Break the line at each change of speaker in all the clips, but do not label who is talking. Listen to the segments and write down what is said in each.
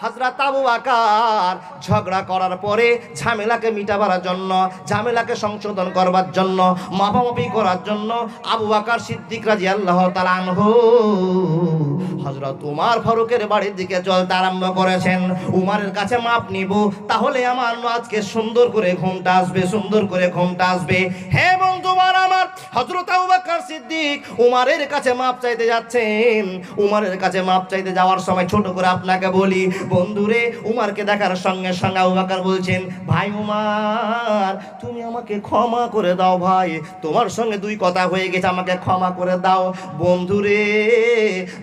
হাজরাত আবু আকার ঝগড়া করার পরে ঝামেলাকে মিটাবার জন্য, ঝামেলাকে সংশোধন করবার জন্য মাপামাপি করার জন্য আবু আকার সিদ্দিক রাজি আল্লাহ তালানহু হজরত উমার ফারুকের বাড়ির দিকে চলতে আরম্ভ করেছেন। উমারের কাছে মাপ নিব, তাহলে আমার আজকে সুন্দর করে ঘুমটা আসবে, সুন্দর করে ঘুমটা আসবে। হে বন্ধুবার আমার হজরত আবু বকর সিদ্দিক, উমারের কাছে মাপ চাইতে যাচ্ছেন। উমারের কাছে মাপ চাইতে যাওয়ার সময় ছোট করে আপনাকে বলি, বন্ধুরে, উমারকে দেখার সঙ্গে সঙ্গে আবু বকর বলছেন, ভাই উমার, তুমি আমাকে ক্ষমা করে দাও ভাই, তোমার সঙ্গে দুই কথা হয়ে গেছে, আমাকে ক্ষমা করে দাও। বন্ধুরে,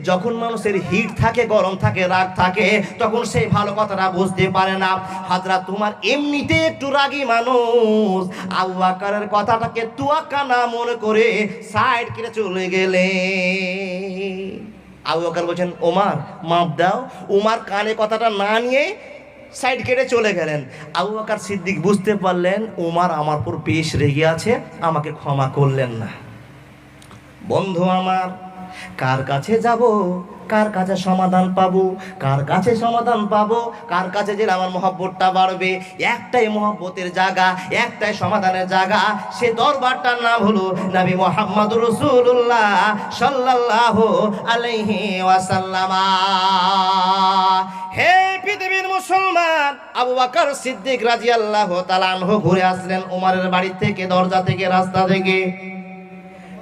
যখন মানুষের হিট থাকে, গরম থাকে, রাগ থাকে, তখন সেই ভালো কথাটা বুঝতে পারে না। হাজরা তোমার এমনিতে একটু রাগী মানুষ। আবু আকারের কথাটাকে তুয়াক্কা না মনে করে সাইড কেটে চলে গেলে। আবু বলছেন, ওমার, মাপ দাও। উমার কানে কথাটা না নিয়ে সাইড কেটে চলে গেলেন। আবু আকার সিদ্দিক বুঝতে পারলেন, উমার আমার উপর বেশ রেগে আছে, আমাকে ক্ষমা করলেন না। বন্ধু আমার কার কাছে যাব, কার কাছে সমাধান পাবো, কার কাছে সমাধান পাবো, কার কাছে যে আমার মহব্বতটা বাড়বে, একটাই মহব্বতের জায়গা, একটাই সমাধানের জায়গা, সে দরবারটার নাম হলো নবী মোহাম্মদ রসুল্লাহ সাল্লাল্লাহু আলাইহি ওয়াসাল্লামা। হে পৃথিবীর মুসলমান, আবু বকর সিদ্দিক রাদিয়াল্লাহু তাআলা আনহু ঘুরে আসলেন উমরের বাড়ি থেকে, দরজা থেকে, রাস্তা থেকে।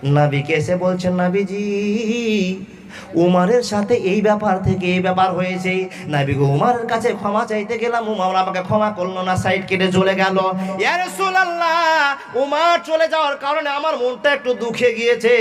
নাবিকে কেসে বলছেন নাবিজি উমারের সাথে এই ব্যাপার থেকে এই ব্যাপার হয়েছে। নাবি গো উমারের কাছে ক্ষমা চাইতে গেলাম, উমার আমাকে ক্ষমা করল না, সাইড কেটে চলে গেল। উমার চলে যাওয়ার কারণে আমার মনটা একটু দুঃখে গিয়েছে।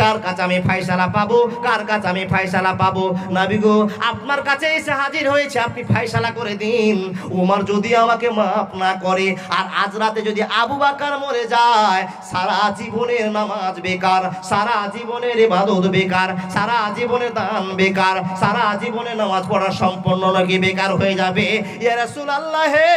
কার কাছে আমি ফাইসালা পাবো, কার কাছে আমি ফাইসালা পাবো? নাবি গো আপনার কাছে এসে হাজির হয়েছে, আপনি ফাইসালা করে দিন। উমার যদি আমাকে মাফ না করে, আর আজ রাতে যদি আবু বাকার মরে যায়, সারা জীবনের নামাজ বেকার, সারা জীবনের ইবাদত বেকার, সারা জীবনের দান বেকার, সারা জীবনে নামাজ পড়া সম্পূর্ণ নাকি বেকার হয়ে যাবে। ইয়া রাসূলুল্লাহ হে!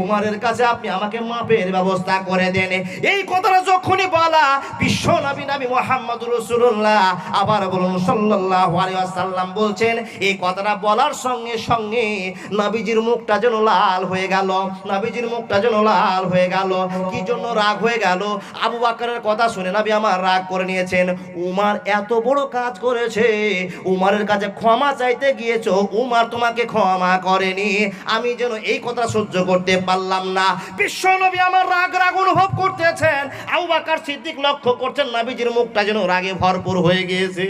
উমারের কাছে আপনি আমাকে মাপের ব্যবস্থা করে দেন। এই কথাটা যখনই বলা, বিশ্ব নবী নবী মোহাম্মদ রসুল্লাহ আবার বলুন সাল্লাল্লাহু আলাইহি বলছেন, এই কথাটা বলার সঙ্গে সঙ্গে নবীজির মুখটা যেন লাল হয়ে গেল, নবীজির মুখটা যেন লাল হয়ে গেল। কি জন্য রাগ হয়ে গেল? আবু বাকরের কথা শুনে নবী আমার রাগ করে নিয়েছেন। উমার এত বড় কাজ করেছে, উমারের কাছে ক্ষমা চাইতে গিয়েছো, উমার তোমাকে ক্ষমা করেনি। আমি যেন এই কথা সহ্য করতে পারলাম না। বিশ্ব নবী আমার রাগ রাগ অনুভব করতেছেন। আবু বাকার সিদ্দিক লক্ষ্য করছেন নাবিজির মুখটা যেন রাগে ভরপুর হয়ে গিয়েছে।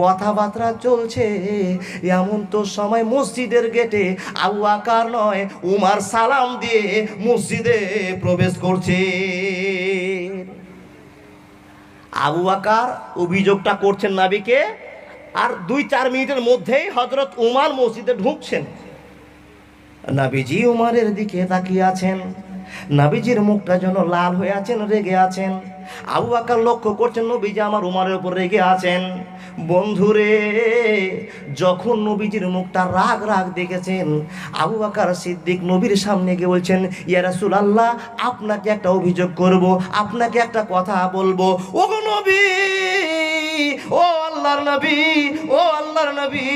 কথাবার্তা চলছে, এমন তো সময় মসজিদের গেটে আবু আকার নয়, উমার সালাম দিয়ে মসজিদে প্রবেশ করছে। আবু আকার অভিযোগটা করছেন নাবিকে, আর দুই চার মিনিটের মধ্যেই হজরত উমার মসজিদে ঢুকছেন। নাবিজি উমারের দিকে তাকিয়ে আছেন। নাবিজির মুখটা যেন লাল হয়ে আছেন, রেগে আছেন। আবু আকার লক্ষ্য করছেন নবীজি আমার উমারের উপর রেগে আছেন। বন্ধুরে, যখন নবীজির মুখটা রাগ রাগ দেখেছেন, আবু আকার সিদ্দিক নবীর সামনে গিয়ে বলছেন ইয়ারাসুল আল্লাহ আপনাকে একটা অভিযোগ করব, আপনাকে একটা কথা বলব। ও নবী, ও আল্লাহর নবী, ও আল্লাহর নবী,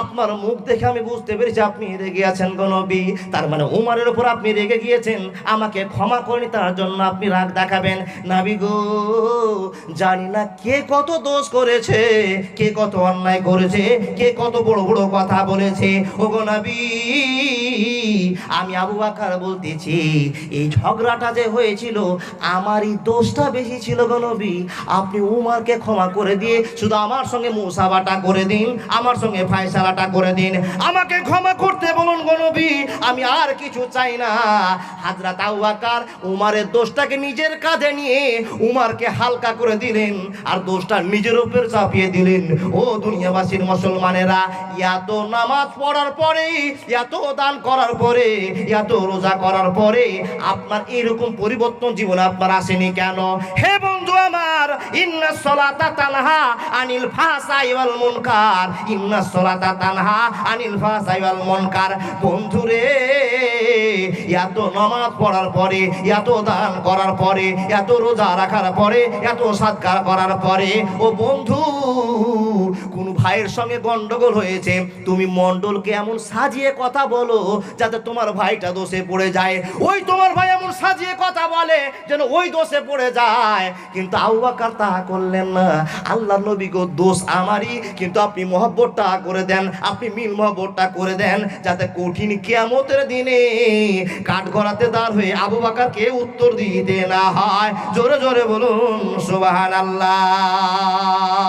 আপনার মুখ দেখে আমি বুঝতে পেরেছি আপনি রেগে আছেন গো নবী। তার মানে উমারের উপর আপনি রেগে গিয়েছেন, আমাকে ক্ষমা করেনি তার জন্য আপনি রাগ দেখাবেন। নাবি গো, জানি না কে কত দোষ করেছে, কে কত অন্যায় করেছে, কে কত বড় বড় কথা বলেছে। ও গো নবী, আমি আবু বাকার বলতেছি, এই ঝগড়াটা যে হয়েছিল, আমারই দোষটা বেশি ছিল গো নবী। আপনি উমারকে ক্ষমা করে দিয়ে শুধু আমার সঙ্গে মুসাবাটা করে দিন, আমার সঙ্গে ফায়সালাটা করে দিন। আমাকে ক্ষমা করতে বলুন গো আমি আর কিছু চাই না। হাজরাত আবু বাকার উমারের দোষটাকে নিজের কাঁধে নিয়ে উমারকে হালকা করে দিলেন, আর দোষটা নিজের উপর চাপিয়ে দিলেন। ও দুনিয়াবাসীর মুসলমানেরা, এত নামাজ পড়ার পরে, এত দান করার পরে, এত রোজা করার পরে, আপনার এরকম পরিবর্তন জীবনে আপনার আসেনি কেন? হে বন্ধু আমার, ইন্না সলাতা তানহা আনিল ফাসাই ওয়াল মুনকার, ইন্না সলাতা তানহা আনিল ফাসাই ওয়াল মুনকার। বন্ধুরে, এত নামাজ পড়ার পরে, এত দান করার পরে, এত রোজা রাখার পরে, এত সাদকা করার পরে, ও বন্ধু, কোন ভাইয়ের সঙ্গে গন্ডগোল হয়েছে, তুমি মন্ডলকে এমন সাজিয়ে কথা বলো যাতে তোমার ভাইটা দোষে পড়ে যায়। ওই তোমার ভাই এমন সাজিয়ে কথা বলে যেন ওই দোষে পড়ে যায়। কিন্তু আউবাকার তাহা করলেন না। আল্লাহ নবী গো, দোষ আমারই, কিন্তু আপনি মহব্বতটা করে দেন, আপনি মিল মহব্বতটা করে দেন যাতে কঠিন কিয়ামতের দিনে কাঠ গড়াতে দাঁড় হয়ে আবু বাকারকে উত্তর দিতে না হয়। জোরে জোরে বলুন সুবাহান আল্লাহ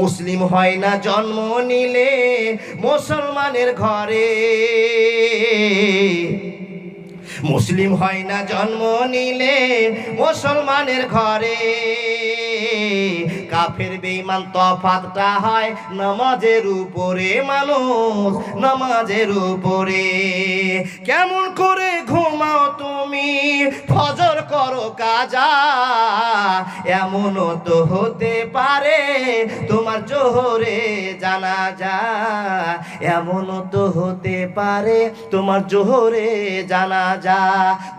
মুসলিম হয় না, জন্ম নিলে মুসলমানের ঘরে। মুসলিম হয় না, জন্ম নিলে মুসলমানের ঘরে। কাফের বেঈমান তফাতটা হয় নামাজের উপরে, মানুষ নামাজের উপরে। কেমন করে ঘুমাও তুমি? ফজর করো কাজা। এমনও তো হতে পারে তোমার জোহরে জানা যা এমনও তো হতে পারে তোমার জোহরে জানা যা।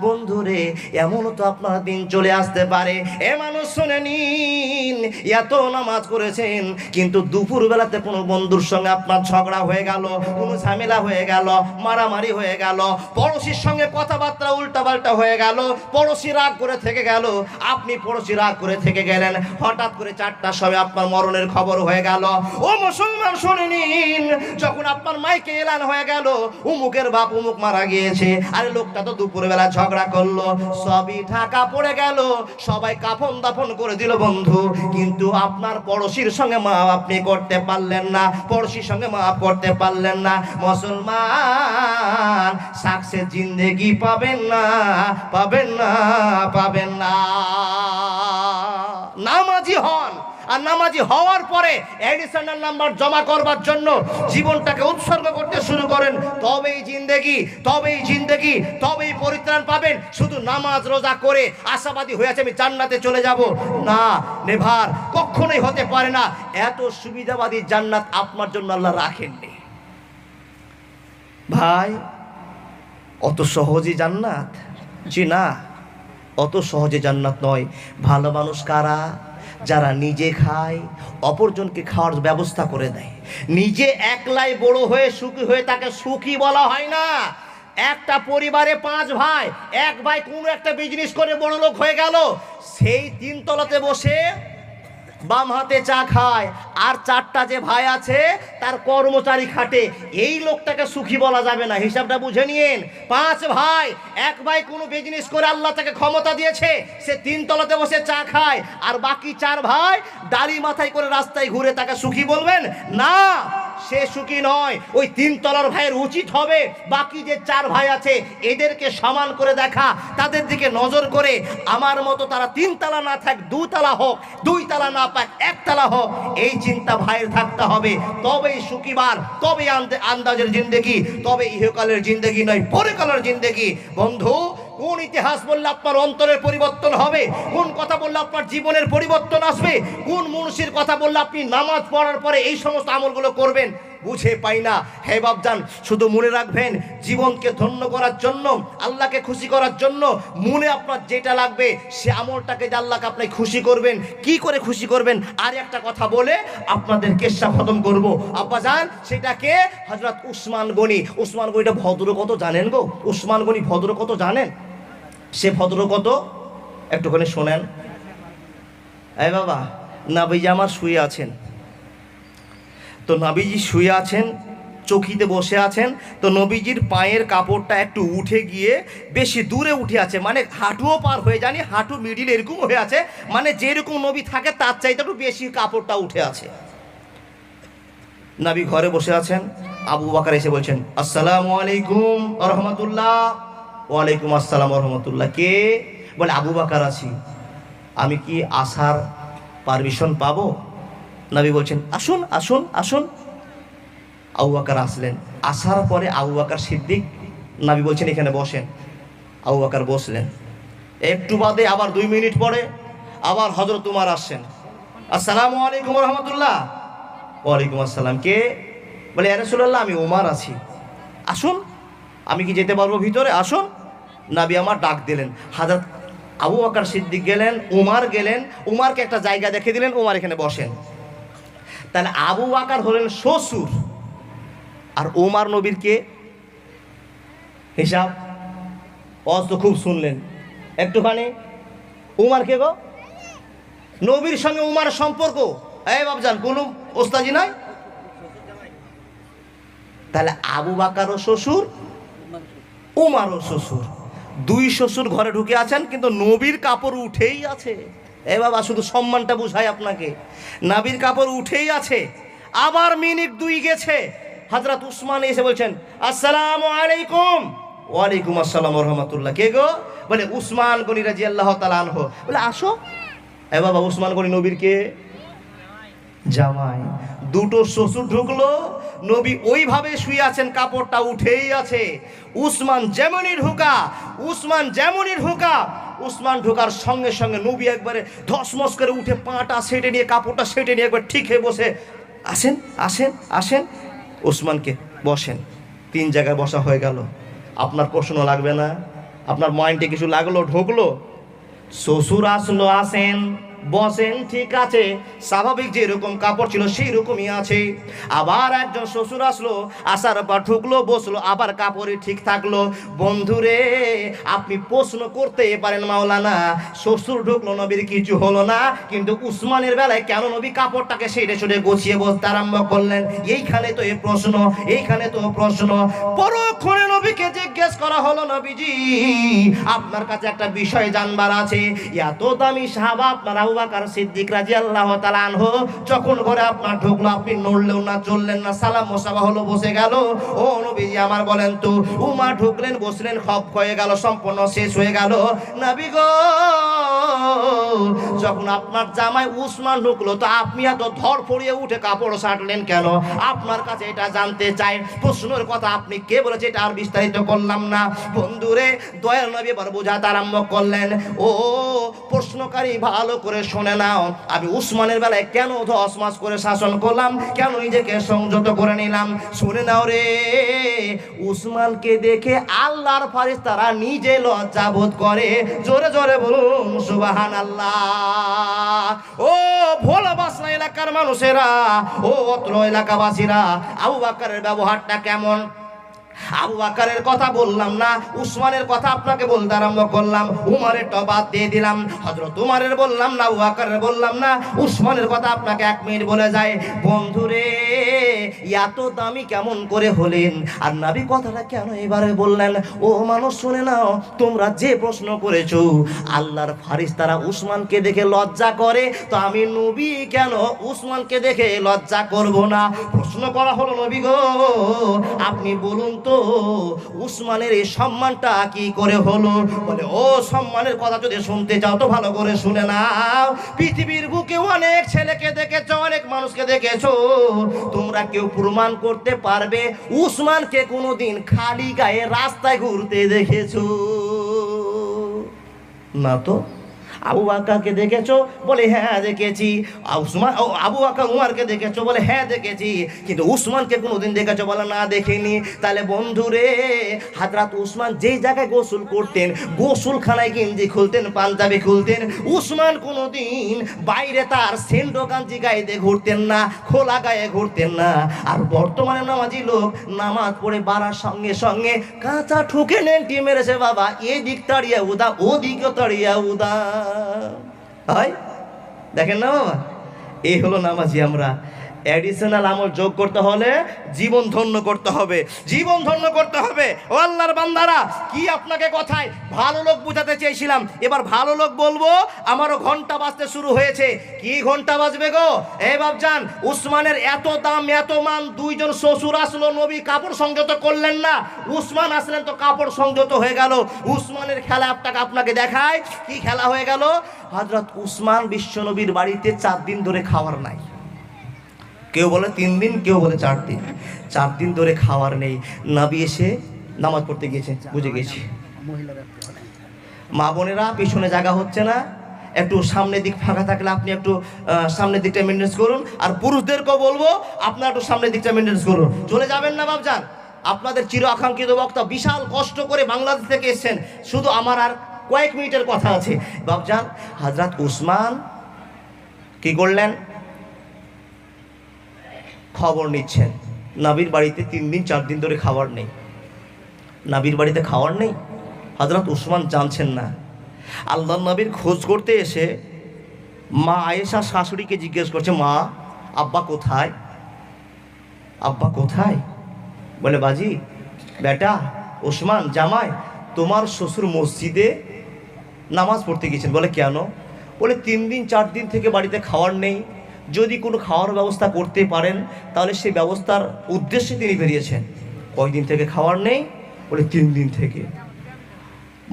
বন্ধুরে এমনও তো আপনার দিন চলে আসতে পারে। এ মানুষ শুনে নিন, এত নামাজ করেছেন, কিন্তু দুপুর বেলাতে কোনো বন্ধুর সঙ্গে আপনার ঝগড়া হয়ে গেল, কোনো ঝামেলা হয়ে গেল, মারামারি হয়ে গেল, পড়োশির সঙ্গে কথাবার্তা উল্টাপাল্টা হয়ে গেল, পড়োশি রাগ করে থেকে গেল, আপনি পড়োশি রাগ করে থেকে গেলেন, হঠাৎ করে চারটার সময় আপনার মরণের খবর হয়ে গেল। ও মুসলমান, শুনে নিন, যখন আপনার মাইকে এলান হয়ে গেল, উমুকের বাপ উমুক মারা গিয়েছে। আরে লোকটা তো দুপুরবেলা ঝগড়া করল, সবই ঢাকা পড়ে গেল, সবাই কাফন দাফন করে দিল বন্ধু। কিন্তু আপনার পড়োশির সঙ্গে মা আপনি করতে পারলেন না, পড়োশির সঙ্গে মাফ করতে পারলেন না। মুসলমান, সাকসেস জিন্দেগি পাবেন না পাবেন না পাবেন না। নামাজি হন। আর নামাজি হওয়ার পরে এডিশনাল নাম্বার জমা করবার জন্য জীবনটাকে উৎসর্গ করতে শুরু করেন। তবেই জিন্দেগি তবেই জিন্দেগি, তবেই পরিত্রাণ পাবেন। শুধু নামাজ রোজা করে আশাবাদী হয়ে আছে, আমি জান্নাতে চলে যাব। না, নেভার, কখনোই হতে পারে না। এত সুবিধাবাদী জান্নাত আপনার জন্য আল্লাহ রাখেননি। ভাই, অত সহজে জান্নাত? জি না, অত সহজে জান্নাত নয়। ভালো মানুষ কারা? যারা নিজে খায়, অপরজনকে খাওয়ার ব্যবস্থা করে দেয়। নিজে একলাই বড় হয়ে সুখী হয়ে তাকে সুখী বলা হয় না। একটা পরিবারে পাঁচ ভাই, এক ভাই কোনো একটা বিজনেস করে বড় লোক হয়ে গেল। সেই তিনতলাতে বসে বাম হাতে চা খায়, আর চারটা যে ভাই আছে, তার কর্মচারী খাটে। এই লোকটাকে সুখী বলা যাবে না। হিসাবটা বুঝে নিয়ে পাঁচ ভাই, এক ভাই কোনো বিজনেস করে আল্লাহ তাকে ক্ষমতা দিয়েছে, সে তিন তলাতে বসে চা খায়, আর বাকি চার ভাই দাড়ি মাথায় করে রাস্তায় ঘুরে তাকে সুখী বলবেন? না। সে সুখী নয়। ওই তিন তলার ভাইয়ের উচিত হবে, বাকি যে চার ভাই আছে, এদেরকে সমান করে দেখা, তাদের দিকে নজর করে আমার মতো তারা তিন তালা না থাক দুই তালা হোক দুই তালা না পাক এক তালা হোক, এই চিন্তা ভাইয়ের থাকতে হবে। তবেই সুখীবার তবে আন্দাজের জিন্দেগি তবে ইহকালের জিন্দেগি নয়, পরকালের জিন্দেগি। বন্ধু কোন ইতিহাস বললে আপনার অন্তরের পরিবর্তন হবে? কোন কথা বললে আপনার জীবনের পরিবর্তন আসবে? কোন মুন্সির কথা বললে আপনি নামাজ পড়ার পরে এই সমস্ত আমলগুলো করবেন? বুঝে পাই না। হে বাবজান শুধু মনে রাখবেন, জীবনকে ধন্য করার জন্য, আল্লাহকে খুশি করার জন্য, মনে আপনার যেটা লাগবে, সে আমলটাকে যে আল্লাহকে আপনি খুশি করবেন, কি করে খুশি করবেন, আর একটা কথা বলে আপনাদের কেসা খতম করব। আব্বাজান, সেটাকে হজরত উসমান গনি, উসমান গনিটা ভদ্র কত জানেন গো? উসমান গনি ভদ্র কত জানেন? সে ভদ্র কত? একটুখানি শোনেন। এই বাবা, নাবিজি আমার শুয়ে আছেন। তো নাবিজি শুয়ে আছেন, চকিতে বসে আছেন, তো নবীজির পায়ের কাপড়টা একটু উঠে গিয়ে বেশি দূরে উঠে আছে মানে হাঁটুও পার হয়ে জানি হাঁটু মিডিল এরকম হয়ে আছে মানে যেরকম নবী থাকে তার চাইতে একটু বেশি কাপড়টা উঠে আছে। নাবি ঘরে বসে আছেন, আবু বাকার এসে বলছেন, আসসালামু আলাইকুম রহমতুল্লাহ। ওয়ালাইকুম আসসালাম রহমতুল্লাহ কে? বলে, আবু বাকার আছি। আমি কি আসার পারমিশন পাব? নবী বলছেন, আসুন আসুন আসুন। আবু বাকার আসলেন। আসার পরে আবু বাকার সিদ্দিক নাবি বলছেন, এখানে বসেন। আবু বাকার বসলেন। একটু বাদে আবার দুই মিনিট পরে আবার হজরত উমার আসছেন। আসসালামু আলাইকুম রহমতুল্লাহ ওয়ালাইকুম আসসালাম। কে? বলে আরসুল্লাহ আমি উমার আছি। আসুন, আমি কি যেতে পারব ভিতরে? আসুন। নাবি আমার ডাক দিলেন। হাজরত আবু বাকার সিদ্দিক গেলেন, উমার গেলেন, উমারকে একটা জায়গা দেখে দিলেন, উমার এখানে বসেন। তাহলে আবু বাকার হলেন শ্বশুর, আর উমার নবীর কে? হিসাব। অজ তো খুব শুনলেন। একটুখানি। উমার কে গো? নবীর সঙ্গে উমার সম্পর্ক। এই বাবজান কোনো ওস্তাজি নয় তাহলে আবু বাকারও শ্বশুর, উমারও শ্বশুর। দুই শ্বশুর ঘরে ঢুকে আছেন, কিন্তু নবীর কাপড় উঠেই আছে। এ বাবা, শুধু সম্মানটা বুঝাই আপনাকে। নাবির কাপড় উঠেই আছে। আবার মিনিট দুই গেছে। হজরত উসমান এসে বলছেন, আসসালাম আলাইকুম। ওয়ালাইকুম আসসালাম রহমতুল্লাহ কে গো? বলে, উসমান গনি রাজি আল্লাহ তালানহ বলে, আসো। এ বাবা, উসমান গনি নবীর কে? জামাই, দুটো শ্বশুর ঢুকলো, নবী ওইভাবে শুয়ে আছেন, কাপড়টা উঠেই আছে। উসমান যেমনই ঢুকা, উসমান যেমনই ঢুকা, উসমান ঢোকার সঙ্গে সঙ্গে নবী একবারে ধসমস করে উঠে পাটা সেটে নিয়ে, কাপড়টা সেটে নিয়ে একবার ঠিক হয়ে বসে, আসেন আসেন আসেন। উসমানকে বসেন। তিন জায়গায় বসা হয়ে গেল। আপনার প্রশ্ন লাগবে না? আপনার মাইন্ডে কিছু লাগল, ঢুকলো? শ্বশুর আসলো, আসেন। বসেন, ঠিক আছে, স্বাভাবিক যেরকম কাপড় ছিল সেই রকমই আছে। আবার একজন শ্বশুর আসলো, আসার পর ঢুকলো বসল, আবার কাপড়ই ঠিক থাকল। বন্ধুরে, আপনি প্রশ্ন করতে পারেন মাওলানা, শ্বশুর ঢুকলো নবীর কিছু হলো না, কিন্তু উসমানের বেলায় কেন নবী কাপড়টাকে সেটে সেটে গুছিয়ে বসতে আরম্ভ করলেন? এইখানে তো এ প্রশ্ন, এইখানে তো প্রশ্ন। পরক্ষণে নবীকে জিজ্ঞেস করা হলো, নবীজি, আপনার কাছে একটা বিষয় জানবার আছে। এত দামি সাহাবা আপনার সিদ্দিক তালানহ যখন ঘরে আপনার ঢুকলো, আপনি না, চললেন না, সালাম হলো, বসে গেল। ও নবীজি আমার বলেন তো, উমা ঢুকলেন, বসলেন, খপ হয়ে গেল, সম্পূর্ণ শেষ হয়ে গেল। গো, যখন আপনার জামাই উসমান ঢুকলো, তো আপনি এত ধর ফড়িয়ে উঠে কাপড় সাটলেন কেন? আপনার কাছে এটা জানতে চাই, প্রশ্নের কথা আপনি কে বলেছে, এটা আর বিস্তারিত করলাম না। বন্ধুরে, দয়াল নবী এবার বোঝাতে আরম্ভ করলেন, ও প্রশ্নকারী ভালো করে শুনে নাও, আমি উসমানের বেলায় কেন দশ মাস করে শাসন করলাম? কেন নিজেকে সংযত করে নিলাম? শুনে নাও রে, উসমানকে দেখে আল্লাহর ফারিস তারা নিজে লজ্জা বোধ করে। জোরে জোরে বলুন সুবাহান আল্লাহ ও ভোলা বাসনা এলাকার মানুষেরা, ও অত্র এলাকাবাসীরা, আবু বাক্কারের ব্যবহারটা কেমন? আবু বাকারের কথা বললাম না, উসমানের কথা আপনাকে বলতে আরম্ভ করলাম, উমারের টবাদ দিয়ে দিলাম। হজরত উমারের বললাম না, আবু বাকারের বললাম না, উসমানের কথা আপনাকে এক মিনিট বলে যায়, বন্ধুরে, এত দামি কেমন করে হলেন? আর নাবি কথাটা কেন এবারে বললেন? ও মানুষ শুনে নাও, তোমরা যে প্রশ্ন করেছ, আল্লাহর ফারিস তারা উসমানকে দেখে লজ্জা করে, তো আমি নবী কেন উসমানকে দেখে লজ্জা করব না? প্রশ্ন করা হলো, নবী গো, আপনি বলুন তো উসমানের এই সম্মানটা কি করে হলো? বলে, ও, সম্মানের কথা যদি শুনতে চাও তো ভালো করে শুনে নাও। পৃথিবীর বুকে অনেক ছেলেকে দেখেছ, অনেক মানুষকে দেখেছ। তোমরা কেউ প্রমাণ করতে পারবে, উসমানকে কোনোদিন খালি গায়ে রাস্তায় ঘুরতে দেখেছ। না তো? আবু বাক্কাকে দেখেছ? বলে হ্যাঁ দেখেছি। উসমান আবু আকা উমারকে দেখেছ? বলে হ্যাঁ দেখেছি। কিন্তু উসমানকে কোনোদিন দেখেছ? বলে, না, দেখিনি। তাহলে বন্ধুরে হাজরাত উসমান যেই জায়গায় গোসল করতেন, গোসলখানায় গেঞ্জি খুলতেন, পাঞ্জাবি খুলতেন? উসমান কোনোদিন বাইরে তার সেন্ডো গাঞ্জি গায়ে দিয়ে ঘুরতেন না, খোলা গায়ে ঘুরতেন না। আর বর্তমানে নামাজি লোক নামাজ পড়ে বাড়ার সঙ্গে সঙ্গে কাঁচা ঠুকে নেন্টি মেরেছে, বাবা, এদিক তাড়িয়া উদা ওদিকে তাড়িয়া উদা। হয়। দেখেন না বাবা? এই হলো নামাজি আমরা। অ্যাডিশনাল আমল যোগ করতে হলে জীবন ধন্য করতে হবে। জীবন ধন্য করতে হবে। ও আল্লাহর বান্দারা, কি আপনাকে কথায় ভালো লোক বুঝাতে চেয়েছিলাম। এবার ভালো লোক বলব, আমারও ঘণ্টা বাজতে শুরু হয়েছে। কি ঘণ্টা বাজবে গো? এই বাবজান উসমানের এত দাম, এত মান, দুইজন শ্বশুর আসলো, নবী কাপড় সংযত করলেন না। উসমান আসলেন তো কাপড় সংযত হয়ে গেল। উসমানের খেলা আপনাকে আপনাকে দেখায়। কি খেলা হয়ে গেল? হজরত উসমান বিশ্বনবীর বাড়িতে চার দিন ধরে খাওয়ার নাই। কেউ বলে তিন দিন, কেউ বলে চার দিন। চার দিন ধরে খাওয়ার নেই। নাবি এসে নামাজ পড়তে গিয়েছে, বুঝে গেছি মা বোনেরা, পিছনে জায়গা হচ্ছে না। একটু সামনের দিক ফাঁকা থাকলে আপনি একটু সামনের দিকটা মেনটেন্স করুন। আর পুরুষদেরকেও বলব, আপনারা একটু সামনের দিকটা মেনটেন্স করুন। চলে যাবেন না বাবজান আপনাদের চির আকাঙ্ক্ষিত বক্তা, বিশাল কষ্ট করে বাংলাদেশ থেকে এসেছেন। শুধু আমার আর কয়েক মিনিটের কথা আছে। বাবজান হাজরাত উসমান কি করলেন? খবর নিচ্ছেন। নাবির বাড়িতে তিন দিন, চার দিন ধরে খাবার নেই। নাবির বাড়িতে খাওয়ার নেই? হজরত উসমান জানছেন না। আল্লাহ নবীর খোঁজ করতে এসে মা আয়েশা শাশুড়িকে জিজ্ঞেস করছে, মা, আব্বা কোথায়? আব্বা কোথায়? বলে, বাজি, বেটা ওসমান জামাই, তোমার শ্বশুর মসজিদে নামাজ পড়তে গেছেন। বলে, কেন? বলে, তিন দিন, চার দিন থেকে বাড়িতে খাওয়ার নেই। যদি কোনো খাওয়ার ব্যবস্থা করতে পারেন, তাহলে সেই ব্যবস্থার উদ্দেশ্যে তিনি বেরিয়েছেন। কয়দিন থেকে খাওয়ার নেই, বলে তিন দিন থেকে।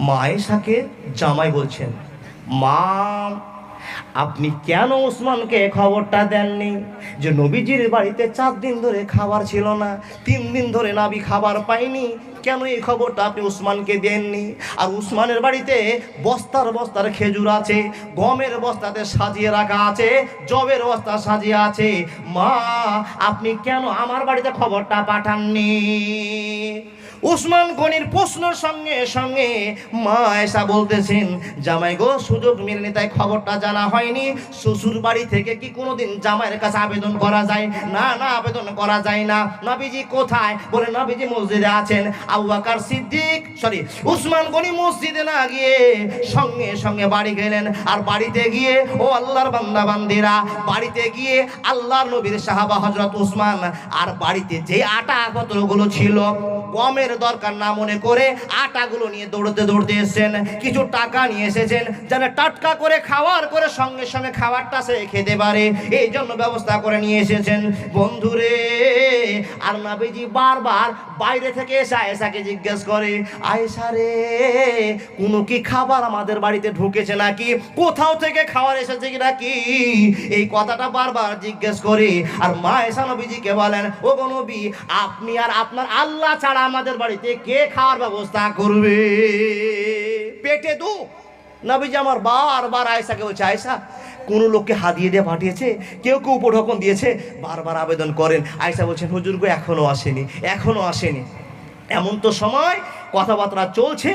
মায়েশাকে জামাই বলছেন, মা আপনি কেন ওসমানকে খবরটা দেননি? যে নবীজির বাড়িতে চার দিন ধরে খাবার ছিল না, তিন দিন ধরে নাবি খাবার পাইনি, কেন এই খবরটা আপনি উসমানকে দেননি? আর উসমানের বাড়িতে বস্তার বস্তার খেজুর আছে, গমের বস্তাতে সাজিয়ে রাখা আছে, জবের বস্তা সাজিয়ে আছে। মা, আপনি কেন আমার বাড়িতে খবরটা পাঠাননি? উসমান গনির প্রশ্নের সঙ্গে সঙ্গে মা এসা বলতেছেন, জামাই গো, সুযোগ মিলেনি তাই খবরটা জানা হয়নি। শ্বশুর বাড়ি থেকে কি কোনোদিন জামাইয়ের কাছে আবেদন করা যায়? না না, আবেদন করা যায় না। নবীজি কোথায়? বলে নবীজি মসজিদে আছেন। Abu Bakr Siddique sorry Usman Ghani মসজিদে না গিয়ে সঙ্গে সঙ্গে বাড়ি গেলেন। আর বাড়িতে গিয়ে, ও আল্লাহর বান্দা, বান্দিরা, বাড়িতে গিয়ে আল্লাহর নবীর সাহাবা হজরত উসমান, আর বাড়িতে যে আটা পত্রগুলো ছিল, গমের দরকার না মনে করে আটাগুলো নিয়ে দৌড়তে দৌড়তে এসেছেন, কিছু টাকা নিয়ে এসেছেন, যেন টাটকা করে খাওয়ার করে সঙ্গে সঙ্গে খাবারটা সে খেতে পারে। এই জন্য ব্যবস্থা করে নিয়ে এসেছেন। বন্ধুরে আর নাবিজি বারবার বাইরে থেকে এসে আয়েশাকে জিজ্ঞেস করে, আয়েশা রে, কোনো কি খাবার আমাদের বাড়িতে ঢুকেছে নাকি? কোথাও থেকে খাবার এসেছে কি নাকি? এই কথাটা বারবার জিজ্ঞেস করে, আর মা এসা নবীজিকে বলেন ও নবী, আপনি আর আপনার আল্লাহ ছাড়া আমাদের বাড়িতে কে খাওয়ার ব্যবস্থা করবে? পেটে দু। নবীজি আমার বারবার আয়েশাকে বলছে আয়সা কোনো লোককে হাদিয়ে দিয়ে পাঠিয়েছে? কেউ কেউ উপঢকন দিয়েছে, বারবার আবেদন করেন। আয়সা বলছেন, হুজুর এখনও আসেনি এখনও আসেনি। এমন তো সময় কথাবার্তা চলছে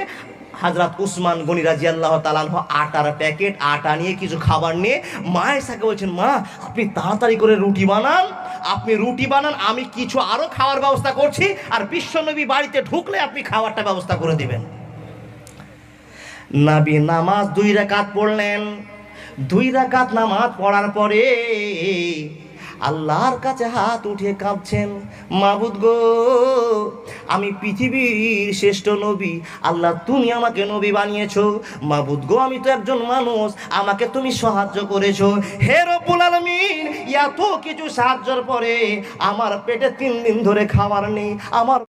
হাজরাত উসমান গনি রাজি আল্লাহ তালানহ আটার প্যাকেট, আটা নিয়ে কিছু খাবার নিয়ে মায়ের সাথে বলছেন, মা, আপনি তাড়াতাড়ি করে রুটি বানান, আপনি রুটি বানান, আমি কিছু আরও খাওয়ার ব্যবস্থা করছি, আর বিশ্বনবী বাড়িতে ঢুকলে আপনি খাবারটা ব্যবস্থা করে দিবেন। নাবি নামাজ দুই রাকাত পড়লেন। দুই রাকাত নামাজ পড়ার পরে আল্লাহর কাছে হাত উঠিয়ে কাঁপছেন মাবুদ গো, আমি পৃথিবীর শ্রেষ্ঠ নবী। আল্লাহ, তুমি আমাকে নবী বানিয়েছ। মাবুদ গো, আমি তো একজন মানুষ, আমাকে তুমি সাহায্য করেছ। হে রব্বুল আলামিন, এত কিছু সাহায্যের পরে আমার পেটে তিন দিন ধরে খাবার নেই, আমার